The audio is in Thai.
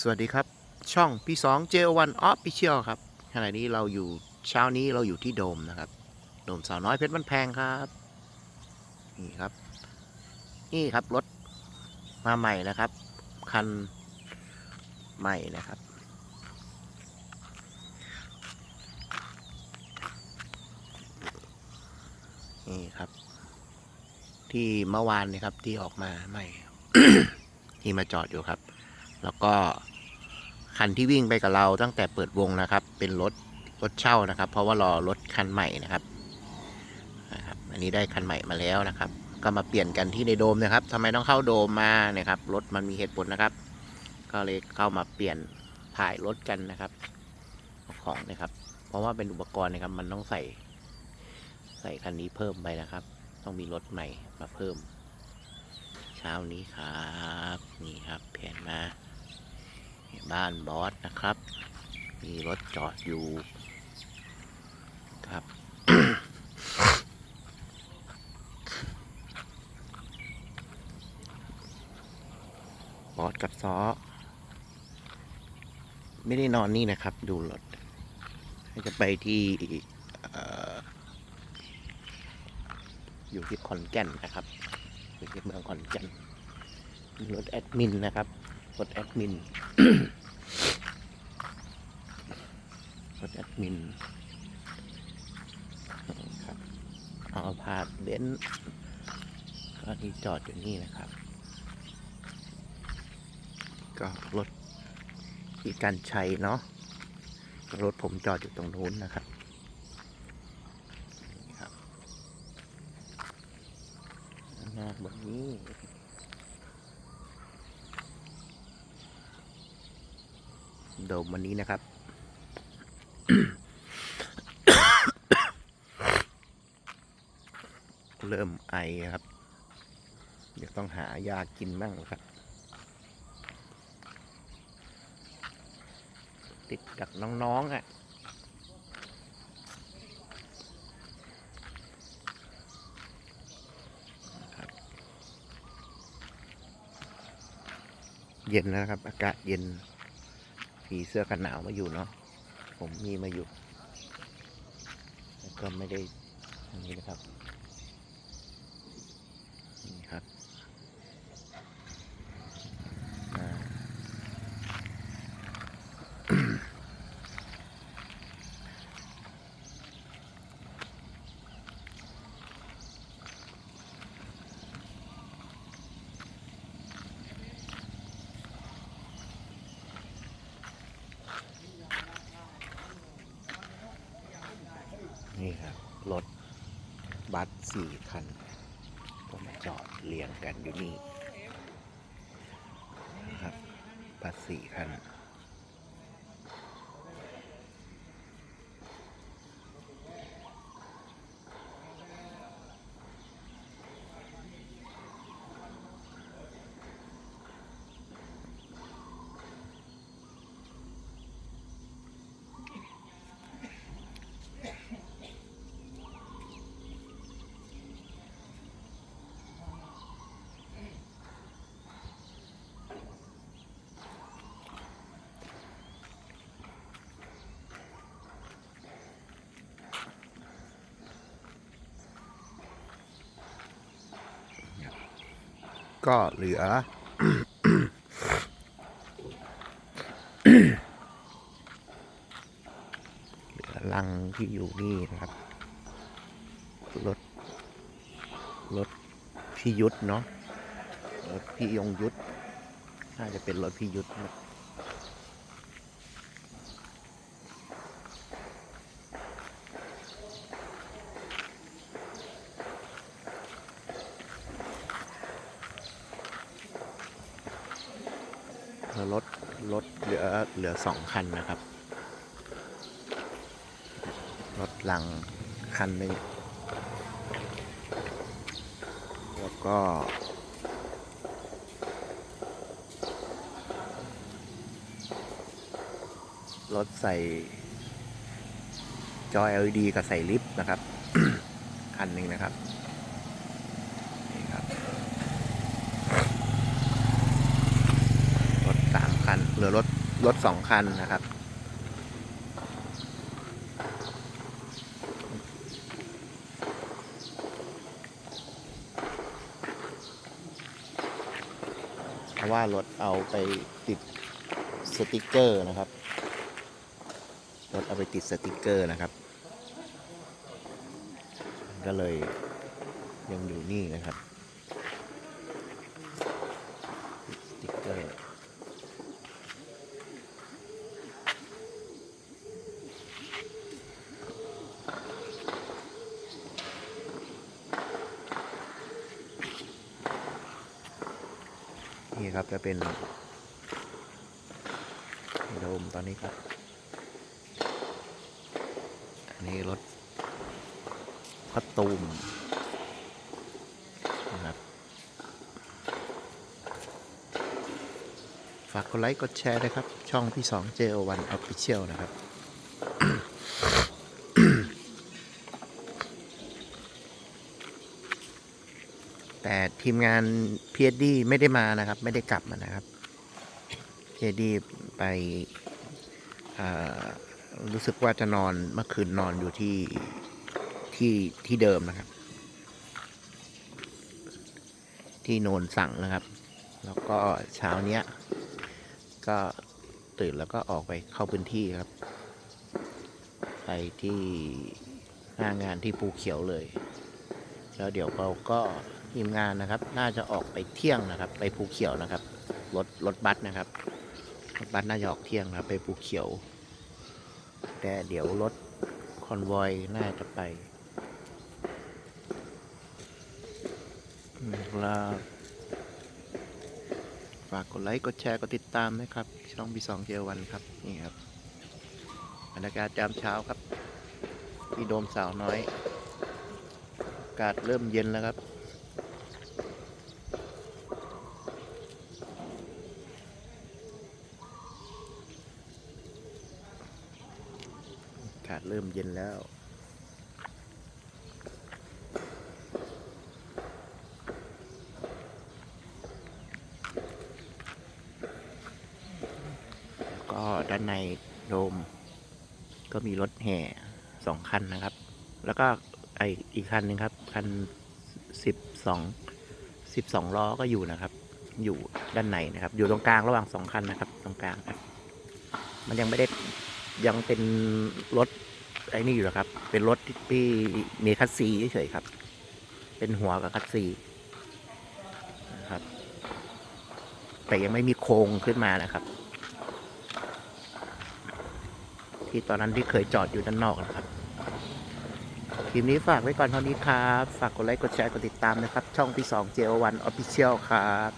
สวัสดีครับ ช่องพี่สองเจวันออฟฟิเชียลครับขณะนี้เราอยู่เช้านี้เราอยู่ที่โดมนะครับ โดมสาวน้อยเพชรมันแพงครับนี่ครับ นี่ครับรถมาใหม่นะครับ คันใหม่นะครับ นี่ครับ ที่เมื่อวานนี่ครับที่ออกมาใหม่ ที่มาจอดอยู่ครับ แล้วก็คันที่วิ่งไปกับเราตั้งแต่เปิดวงนะครับ เป็นรถรถเช่านะครับ เพราะว่ารอรถคันใหม่นะครับนะครับ อันนี้ได้คันใหม่มาแล้วนะครับ ก็มาเปลี่ยนกันที่ในโดมนะครับทำไมต้องเข้าโดมมาเนี่ยครับรถมันมีเหตุผลนะครับ ก็เลยเข้ามาเปลี่ยนถ่ายรถกันนะครับ ของนะครับ เพราะว่าเป็นอุปกรณ์นะครับ มันต้องใส่ ใส่คันนี้เพิ่มไปนะครับ ต้องมีรถใหม่มาเพิ่ม เช้านี้ครับ นี่ครับแผนมา บ้านบอสนะครับ มีรถจอดอยู่ ครับ บอสกับซอไม่ได้นอนนี่นะครับ ดูรถจะไปที่ออยู่ที่ขอนแก่นนะครับอยู่ที่เมืองขอนแก่นรถแอดมินนะครับ รถแอดมินรถแอดมินครับเอาพาดเบนก็ที่จอดอยู่นี่นะครับ ก็รถที่การใช้เนาะรถผมจอดอยู่ตรงนู้นนะครับนี่ครับหน้าแบบนี้ โดมวันนี้นะครับ เริ่มไอครับ เดี๋ยวต้องหายากินบ้างครับ ติดกับน้องๆอะเย็นแล้วครับ อากาศเย็น มีเสื้อกันหนาวมาอยู่เนาะผมมีมาอยู่ ก็ไม่ได้อันนี้นะครับ นี่ครับอ่า นี่ครับ รถบัสสี่คัน ก็มาจอดเรียงกันอยู่นี่ ครับ บัสสี่คัน ก็เหลือเหลือลังที่อยู่นี่นะครับรถรถพี่ยุทธเนาะรถพี่ยงยุทธน่าจะเป็นรถพี่ยุทธนะ รถรถเหลือเหลือสองคันนะครับ รถหลังคันหนึ่งแล้วก็รถใส่ จอ LED กับใส่ลิฟต์นะครับ คันหนึ่งนะครับ นี่ครับ รถสามคัน เหลือรถรถสองคันนะครับ เพราะว่ารถเอาไปติดสติกเกอร์นะครับ รถเอาไปติดสติกเกอร์นะครับ ก็เลยยังอยู่นี่นะครับ สติกเกอร์ นี่ครับจะเป็นโดมตอนนี้ครับ อันนี้รถพัดตูมนะครับฝากกดไลค์กดแชร์นะครับ ช่องพี่สอง JO1 Official นะครับ แต่ทีมงาน PSD ไม่ได้มานะครับ ไม่ได้กลับมานะครับ PSD ไปเอ่อรู้สึกว่าจะนอนเมื่อคืนนอนอยู่ที่ที่ที่เดิมนะครับ ที่โนนสั่งนะครับ แล้วก็เช้าเนี้ย ก็ตื่นแล้วก็ออกไปเข้าพื้นที่ครับ ไปที่หน้างานที่ภูเขียวเลย แล้วเดี๋ยวเราก็ ทีมงานนะครับ น่าจะออกไปเที่ยงนะครับ ไปภูเขียวนะครับ รถรถบัสนะครับรถบัสน่าจะออกเที่ยงนะครับไปภูเขียว แต่เดี๋ยวรถคอนวอยน่าจะไปนะครับฝากกดไลค์ กดแชร์ กดติดตามนะครับ ช่องบีสองเจวันครับ นี่ครับบรรยากาศยามเช้าครับ ที่โดมสาวน้อย อากาศเริ่มเย็นแล้วครับ อากาศ เริ่มเย็นแล้ว แล้วก็ด้านในโดม ก็มีรถแห่สองคันนะครับ แล้วก็ไออีกคันหนึ่งครับ คันสิบสองสิบสองล้อก็อยู่นะครับ อยู่ด้านในนะครับ อยู่ตรงกลางระหว่างสองคันนะครับ ตรงกลางครับ มันยังไม่ได้ยังเป็นรถ ไอ้นี่อยู่หรอกครับ เป็นรถที่ที่มีคัสซีเฉยๆครับ เป็นหัวกับคัสซีนะครับ แต่ยังไม่มีโครงขึ้นมานะครับ ที่ตอนนั้นที่เคยจอดอยู่ด้านนอกนะครับคลิปนี้ฝากไว้ก่อนเท่านี้ครับ ฝากกดไลค์ กดแชร์ กดติดตามนะครับ ช่องพี่สอง JO1 Official ครับ